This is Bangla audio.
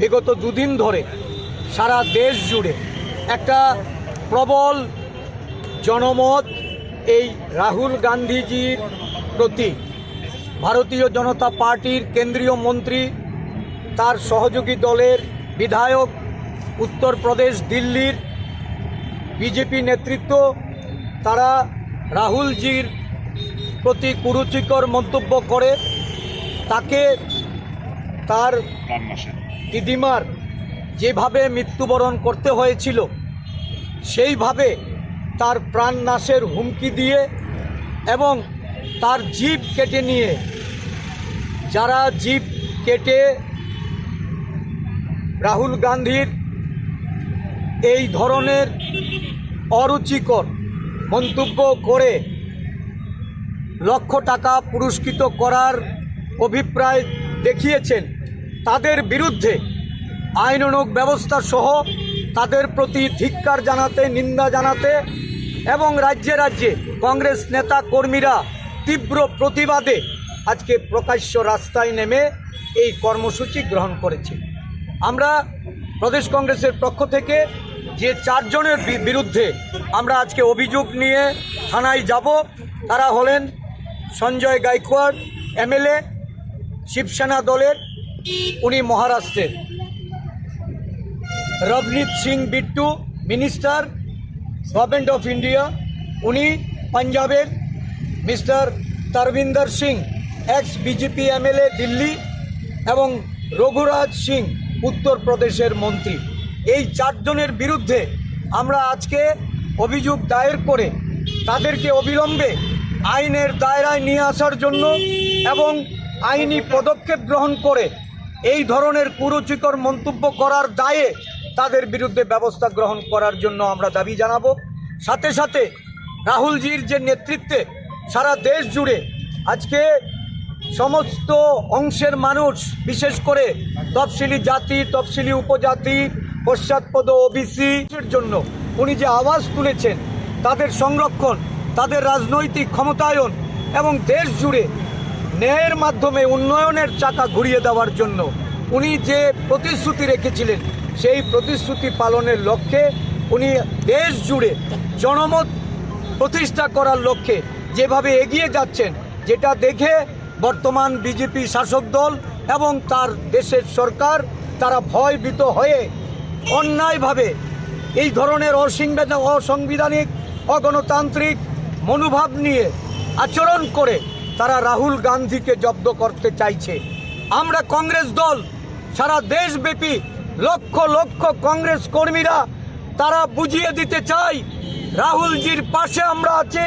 বিগত দুদিন ধরে সারা দেশ জুড়ে একটা প্রবল জনমত এই রাহুল গান্ধীজির প্রতি ভারতীয় জনতা পার্টির কেন্দ্রীয় মন্ত্রী, তার সহযোগী দলের বিধায়ক উত্তরপ্রদেশ দিল্লির বিজেপি নেতৃত্ব, তারা রাহুলজির প্রতি কুরুচিকর মন্তব্য করে, তাকে তার দিদিমার যেভাবে মৃত্যুবরণ করতে হয়েছিল, সেইভাবে তার প্রাণ নাশের হুমকি দিয়ে এবং তার জীব কেটে নিয়ে, যারা জীব কেটে রাহুল গান্ধীর এই ধরনের অরুচিকর মন্তব্য করে লক্ষ টাকা পুরস্কৃত করার অভিপ্রায় দেখিয়েছেন তাদের বিরুদ্ধে আইনানুগ ব্যবস্থা সহ তাদের প্রতি ধিক্কার জানাতে, নিন্দা জানাতে এবং রাজ্যে রাজ্যে কংগ্রেস নেতা কর্মীরা তীব্র প্রতিবাদে আজকে প্রকাশ্য রাস্তায় নেমে এই কর্মসূচি গ্রহণ করেছে। আমরা প্রদেশ কংগ্রেসের পক্ষ থেকে যে চারজনের বিরুদ্ধে আমরা আজকে অভিযোগ নিয়ে থানায় যাব, তারা হলেন সঞ্জয় গাইকোয়াড়, এমএলএ, শিবসেনা দলের উনি মহারাষ্ট্রের। Ravneet Singh Bittu, minister, government of India, উনি পাঞ্জাবের। Mister Tarvinder Singh ex BJP MLA Delhi এবং রঘুরাজ সিং উত্তরপ্রদেশের মন্ত্রী। এই চারজনের বিরুদ্ধে আমরা আজকে অভিযোগ দায়ের করে তাদেরকে অবিলম্বে আইনের দায়রায় নিয়ে আসার জন্য এবং আইনি পদক্ষেপ গ্রহণ করে এই ধরনের কুরুচিকর মন্তব্য করার দায়ে তাদের বিরুদ্ধে ব্যবস্থা গ্রহণ করার জন্য আমরা দাবি জানাব। সাথে সাথে রাহুলজির যে নেতৃত্বে সারা দেশ জুড়ে আজকে সমস্ত অংশের মানুষ, বিশেষ করে তফসিলি জাতি, তফসিলি উপজাতি, পশ্চাৎপদ ওবিসি এর জন্য উনি যে আওয়াজ তুলেছেন, তাদের সংরক্ষণ, তাদের রাজনৈতিক ক্ষমতায়ন এবং দেশ জুড়ে ন্যায়ের মাধ্যমে উন্নয়নের চাকা ঘুরিয়ে দেওয়ার জন্য উনি যে প্রতিশ্রুতি রেখেছিলেন, সেই প্রতিশ্রুতি পালনের লক্ষ্যে উনি দেশ জুড়ে জনমত প্রতিষ্ঠা করার লক্ষ্যে যেভাবে এগিয়ে যাচ্ছেন, যেটা দেখে বর্তমান বিজেপি শাসক দল এবং তার দেশের সরকার, তারা ভয়ভীত হয়ে অন্যায়ভাবে এই ধরনের অসংবিধান অসাংবিধানিক, অগণতান্ত্রিক মনোভাব নিয়ে আচরণ করে তারা রাহুল গান্ধীকে জব্দ করতে চাইছে। আমরা কংগ্রেস দল, সারা দেশব্যাপী লক্ষ লক্ষ কংগ্রেস কর্মীরা তারা বুঝিয়ে দিতে চাই, রাহুলজির পাশে আমরা আছি।